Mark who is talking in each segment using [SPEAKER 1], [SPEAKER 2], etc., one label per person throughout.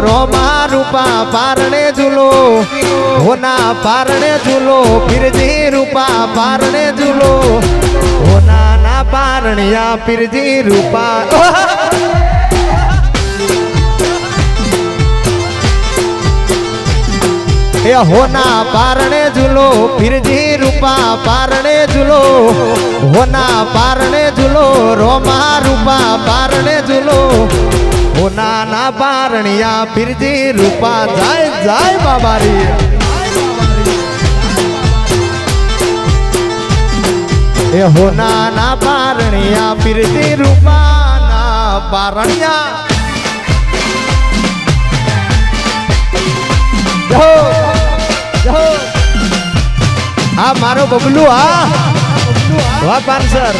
[SPEAKER 1] રોમા રૂપા પારણે ઝૂલો હોના પારણે ઝૂલો પીરજી રૂપા પારણે ઝૂલો હોના ના પારણિયા પીરજી રૂપા એ હોના પારણે ઝૂલો પીરજી રૂપા પારણે ઝૂલો હોના પારણે ઝૂલો રોમા રૂપા પારણે ઝૂલો હોના ના પારણિયા પીરજી રૂપા. જાય જાય બાબારી. એ હોના ના બારણિયા પીરજી રૂપા ના પારણિયા જહો જહો. આ મારો બબલુ, હા. વાહ પાનસર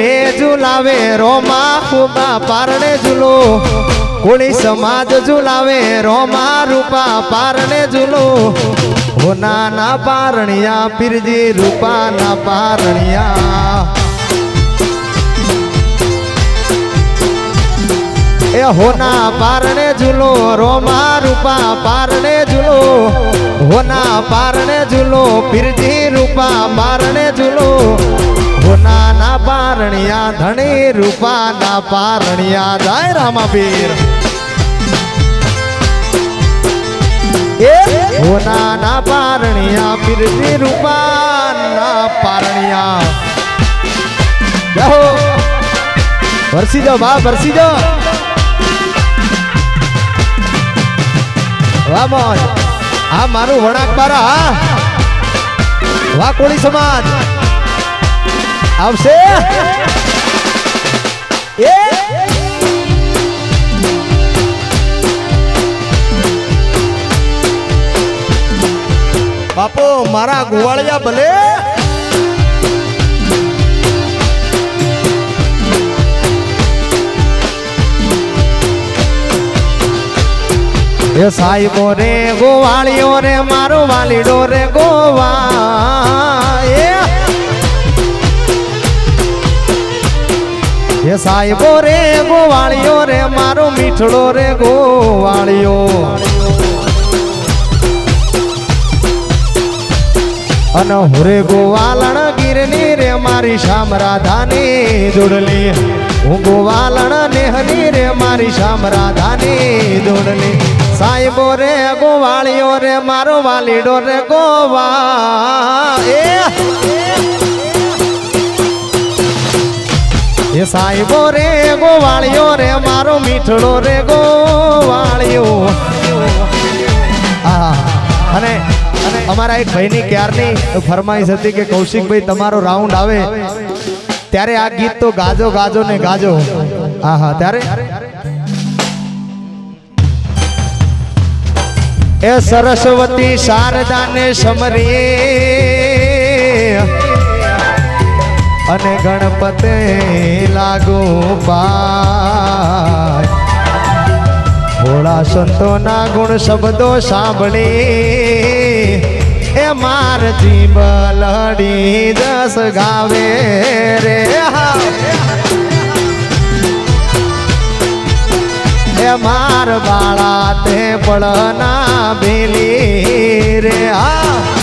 [SPEAKER 1] રે ઝુલાવે રોમા ફૂમા પારણે ઝૂલો કોળી સમાજ ઝુલાવે રોમા રૂપા પારણે ઝૂલો હોના ના પારણિયા પીરજી રૂપા ના પારણિયા એ હોના પારણે ઝૂલો રોમા રૂપા પારણે ઝૂલો હોના પારણે ઝૂલો પીરજી રૂપા પારણે ઝૂલો હોના ના પારણિયા ધણી રૂપાના પારણિયા જાય રામાબીર એ હોના ના પારણિયા પીરજી રૂપા ના પારણિયા જાઓ. વરસી જાઓ, બા ભરસી જાઓ. વાહ મોજ આ મારું વણાક બારા હા. વાહ, કોળી સમાજ. આવશે? બાપો મારા ગોવાળિયા ભલે. એ સાહેબો રે ગોવાળીઓ રે મારો વાલીડો રે ગોવા. એ સાહેબો રે, ગોવાળિયો રે, મારો મીઠડો રે, ગોવાળિયો. અને હુરે ગોવાલણ ગીરની રે, મારી શામ રાધાની જોડલી હું ગોવાલણ નેહની રે, મારી શામ રાધાની જોડલી સાહેબો રે, ગોવાળિયો રે, મારો વાલીડો રે, ગોવા એ! એ સાહેબો રે ગોવાળિયો રે, મારો મીઠડો રે ગોવાળિયો અને અમારા એક ભાઈની ક્યારની ફરમાઈશ હતી કે કૌશિકભાઈ, તમારો રાઉન્ડ આવે. ત્યારે આ ગીત તો ગાજો ગાજો ને ગાજો. હા હા ત્યારે? એ સરસ્વતી શારદાને સમરીએ. અને ગણપતે લાગુ પાય. ભોળા સંતોના ગુણ શબ્દો સાંભળી. એ માર જીવ લડી જસ ગાવે રે. એ માર બાળા તે પડના ભેલી રે. હા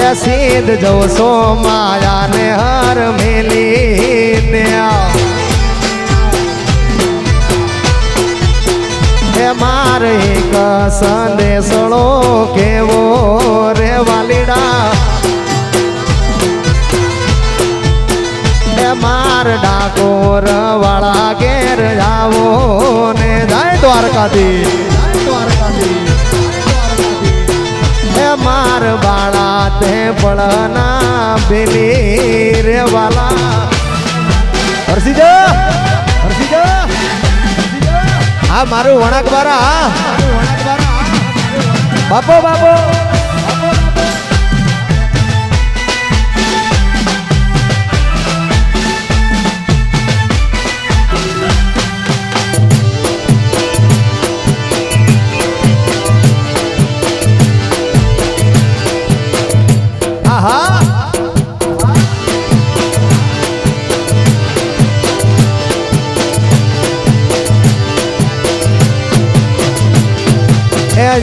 [SPEAKER 1] એ સીધ જવસો માયા ને હર મેલી હે મારે એક સંદેશળો કેવો રે વાલીડા. માર ડાકોર વાળા ઘેર જાવો ને જાય દ્વારકાધીશ તે બળના બેલી રે વાલા. હરસી જા હરસી જા હા, મારું વણાક બારા હા. બાપો બાપો.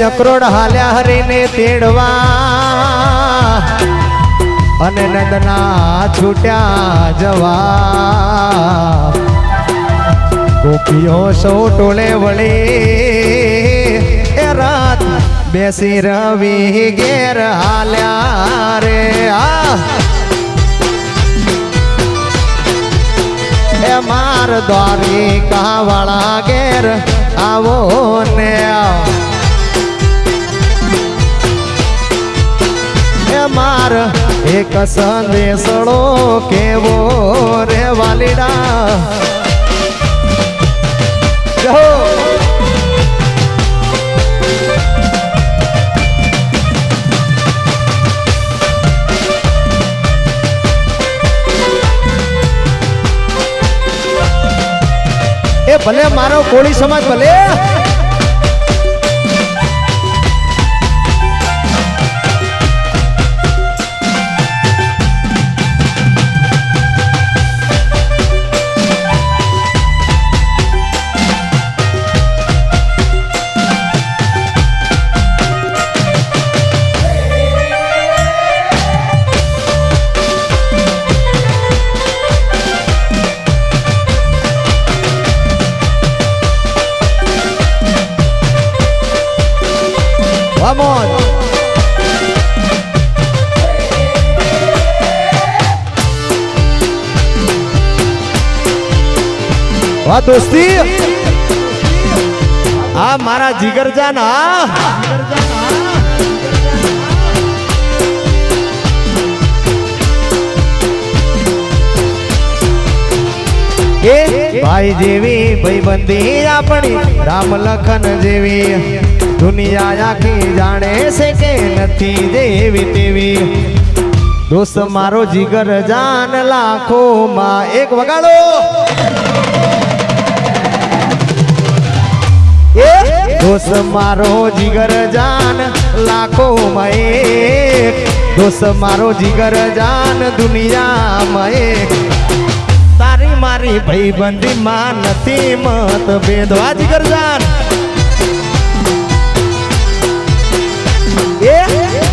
[SPEAKER 1] અકરોડ હાલ્યા હરીને તેડવા. અને નંદના છૂટ્યા જવા. ગોપીઓ સૌ ટોળે વળી એ રાત બેસી રવિ ઘેર હાલ્યા રે. આ. એ માર દ્વારી કાવાળા ઘેર આવો ને આવો. માર એક સંદેશડો કેવો રે વાલીડા. ભલે મારો કોળી સમાજ ભલે. Vamos. વાહ દોસ્તી. આ મારા જીગરજાન, હા. એ ભાઈ જેવી, ભાઈબંધી આપણી, રામ લખન જેવી. દુનિયા આખી જાણે છે કે નથી જેવી તેવી દોસ્ત મારો જીગર જાન લાખો માં એક વગાડો એ દોસ્ત મારો જીગર જાન લાખો માં એક દોસ્ત મારો જીગર જાન દુનિયામાં એક તારી મારી ભાઈબંધી માં નથી મત ભેદવા જીગર જાન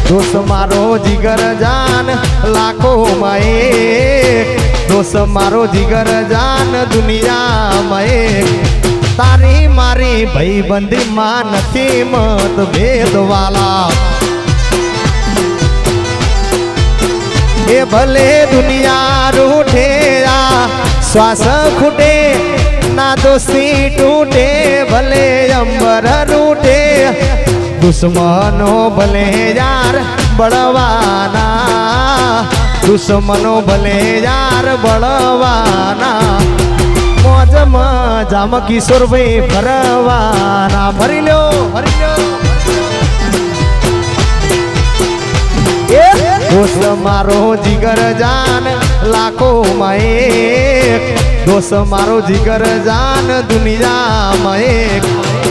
[SPEAKER 1] દોસ્ત મારો જીગર જાન લાખો માં એક દોસ્ત મારો જીગર જાન દુનિયામાં એક તારી મારી ભાઈબંધી માં નથી મત ભેદવાલા એ ભલે દુનિયા રૂઠે આ શ્વાસ ખૂટે ના દોસ્તી તૂટે ભલે અંબર રૂઠે દુશ્મનો ભલે યાર બળવાના. દુશ્મનો ભલે યાર બળવાના. મોજમાં જામ કિશોરભાઈ ફરવાના. ફરી લો ફરી લો દોષ મારો જીગર જાન લાખો માં દોસ્ત મારો જીગર જાન દુનિયામાં એક.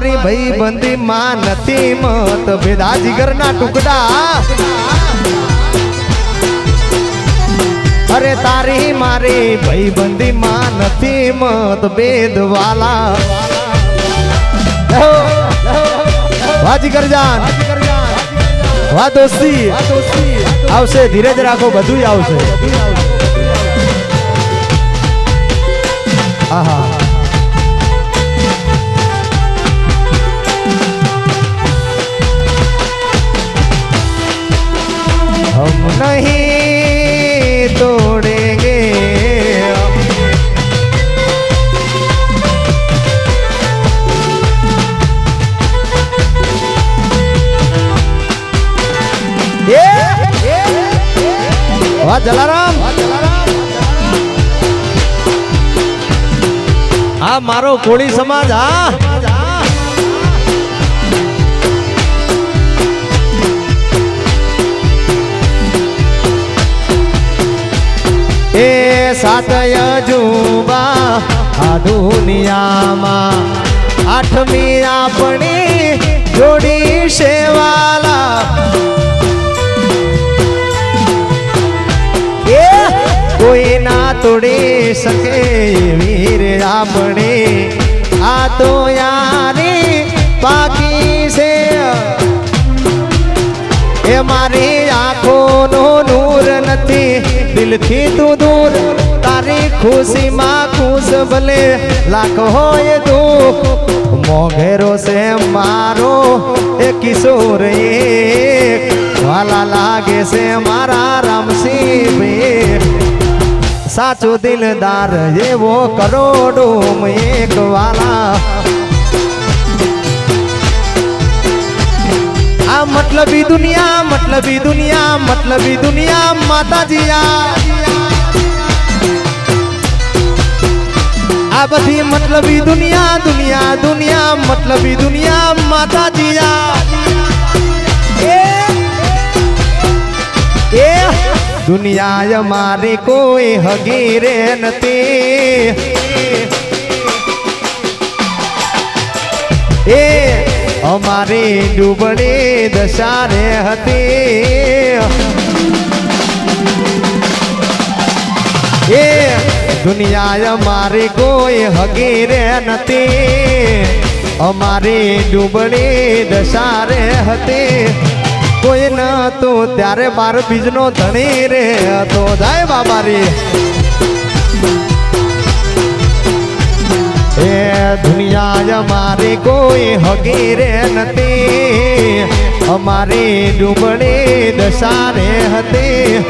[SPEAKER 1] તારી મારી ભાઈ બંધી માં નથી મત. ભેદા જીગર ના ટુકડા. અરે તારી મારી ભાઈ બંધી માં નથી મત. ભેદ વાલા વાહ જીગર જાન વાહ દોસ્તી આવશે, ધીરજ રાખો બધું આવશે. આહા. नहीं तोड़ेंगे। ये वाह जलाराम। આ મારો કોળી સમાજ હા એ સાતય જુબા આ દુનિયામાં આઠમી આપણી જોડી શેવાલા એ કોઈ ના તોડી શકે વીર આપણે. આ તો યારી પાકી છે. એ મારી આંખોનો નૂર નથી. દિલથી તું દૂર તારી ખુશીમાં ખુશ ભલે લાખ હોય તું મોઘેરો છે મારો એ કિશોર એક વાલા લાગે છે મારા રામસિંહ બે સાચો દિલદાર એવો કરોડો એક વાલા આ મતલબી દુનિયા મતલબી દુનિયા મતલબી દુનિયા માતાજી આ આ બધી મતલબી દુનિયા દુનિયા દુનિયા મતલબી દુનિયા માતાજી આ એ એ દુનિયા અમારી કોઈ હગીરે નથી અમારી ડૂબડી દશારે હતી. એ દુનિયા અમારી કોઈ હગીરે નથી. અમારી ડૂબડી દશારે હતી. કોઈ નતું ત્યારે બાર બીજનો ધણી રે હતો. જાય બાબારી. એ દુનિયા અમારી કોઈ હગીરે નથી અમારી ડૂબણી દશારે હતી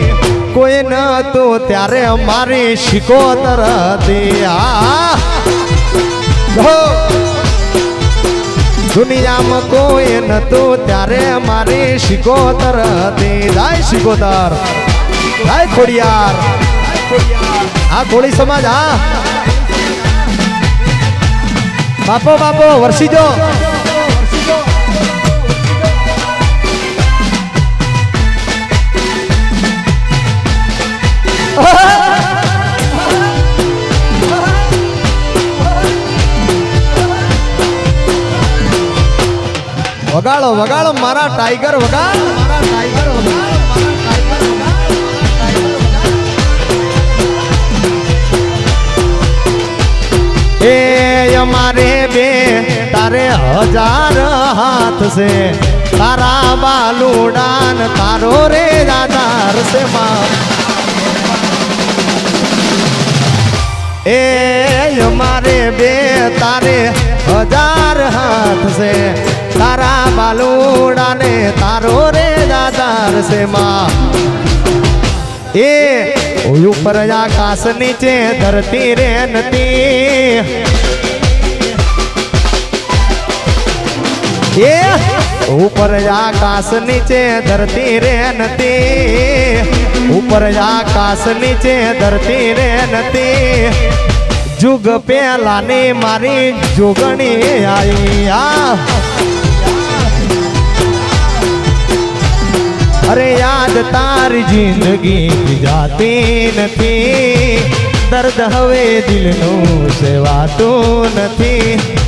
[SPEAKER 1] કોઈ નતું ત્યારે અમારી શિકોતર હતી આ હો! દુનિયામાં કોઈ નતું ત્યારે મારી શિકોતર હતી જાય શિકોતર જાય ખોડિયાર આ કોળી સમાજ હા બાપો બાપો વર્ષીજો વગાડો વગાડો વગાડ મારા ટાઈગર વગાડ મારા ટાઈગર વગાડ. એ અમારે બે તારે હજાર હાથ છે તારા બાલુડાન તારો રે આધાર છે માં એ અમારે બે તારે હજાર હાથ છે તારા બાલુડાને તારો રે આધાર છે માં એ ઉપર આકાશ નીચે ધરતી રે નથી એ ઉપર આકાશ નીચે ધરતી રે નથી ઉપર આકાશ નીચે ધરતી રે નથી જુગ પેલાની મારી જોગણી આઈ આ અરે યાદ તારી જિંદગી જાતી નથી દર્દ હવે દિલનું સેવાતું નથી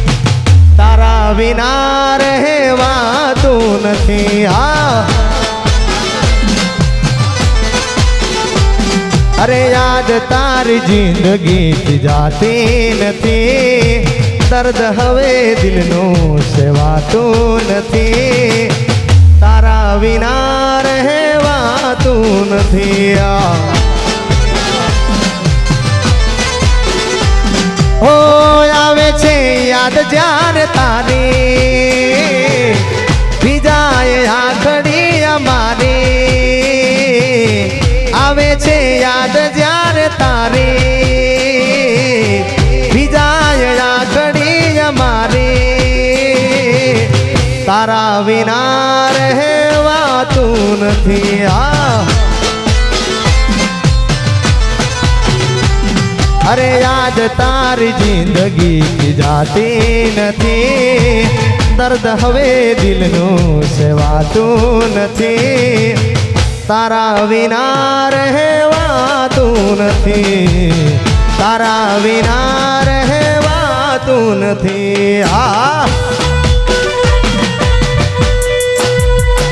[SPEAKER 1] તારા વિના રહેવાતું નથી હા અરે યાદ તારી જિંદગી જાતી નથી દર્દ હવે દિલનું સેવાતું નથી તારા વિના રહેવાતું નથી જ્યારે તારી? બીજાએ આખડી અમારી? આવે છે યાદ જ્યારે તારી? બીજાએ આખડી અમારી? તારા વિના રહેવાતું નથી. આ અરે આજ તારી જિંદગી કી જાતી નથી દર્દ હવે દિલનું સેવાતું નથી તારા વિના રહેવાતું નથી તારા વિના રહેવાતું નથી હા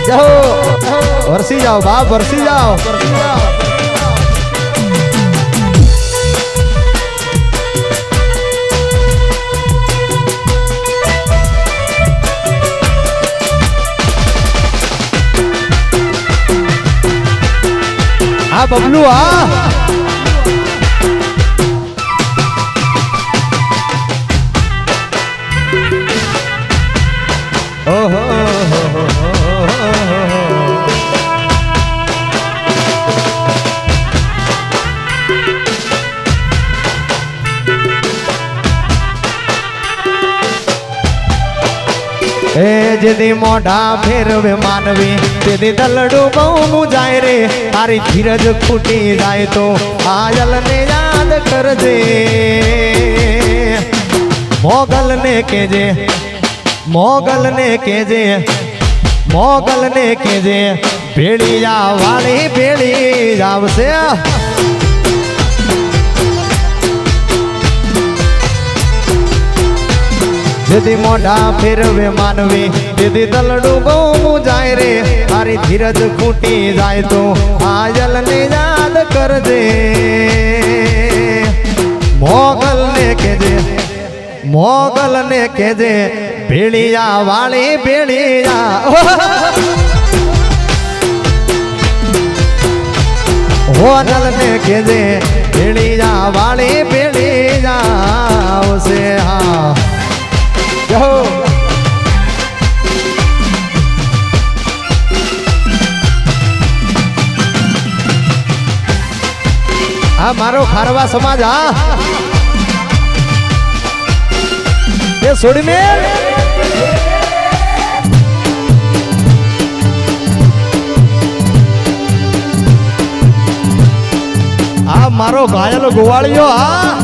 [SPEAKER 1] જાઓ વરસી જાઓ બાપ વરસી જાઓ બબલુ હા એ જેદી મોઢા ફેરવે માનવી તેદી દલડું બહુ મુજાય રે, તારી ધીરજ ખૂટી જાય તો આયલને યાદ કરજે. મોગલને કેજે મોગલને કેજે મોગલને કેજે ભેળી જા વાળી ભેળી જાવશે જેથી મોઢા ફેરવે માનવી તેથી દલડું બહુ જાય રે તારી ધીરજ ખૂટી જાય તો આયલ ને યાદ કરજે મોગલ ને કેજે મોગલ ને કેજે ભેળિયા વાળી ભેળિયા હોનલ ને કેજે ભેળિયા વાળી ભેળિયા આવશે હા આ મારો ખારવા સમાજ હા. એ છોડી મે આ મારો ઘાયલ ગોવાળિયો હા.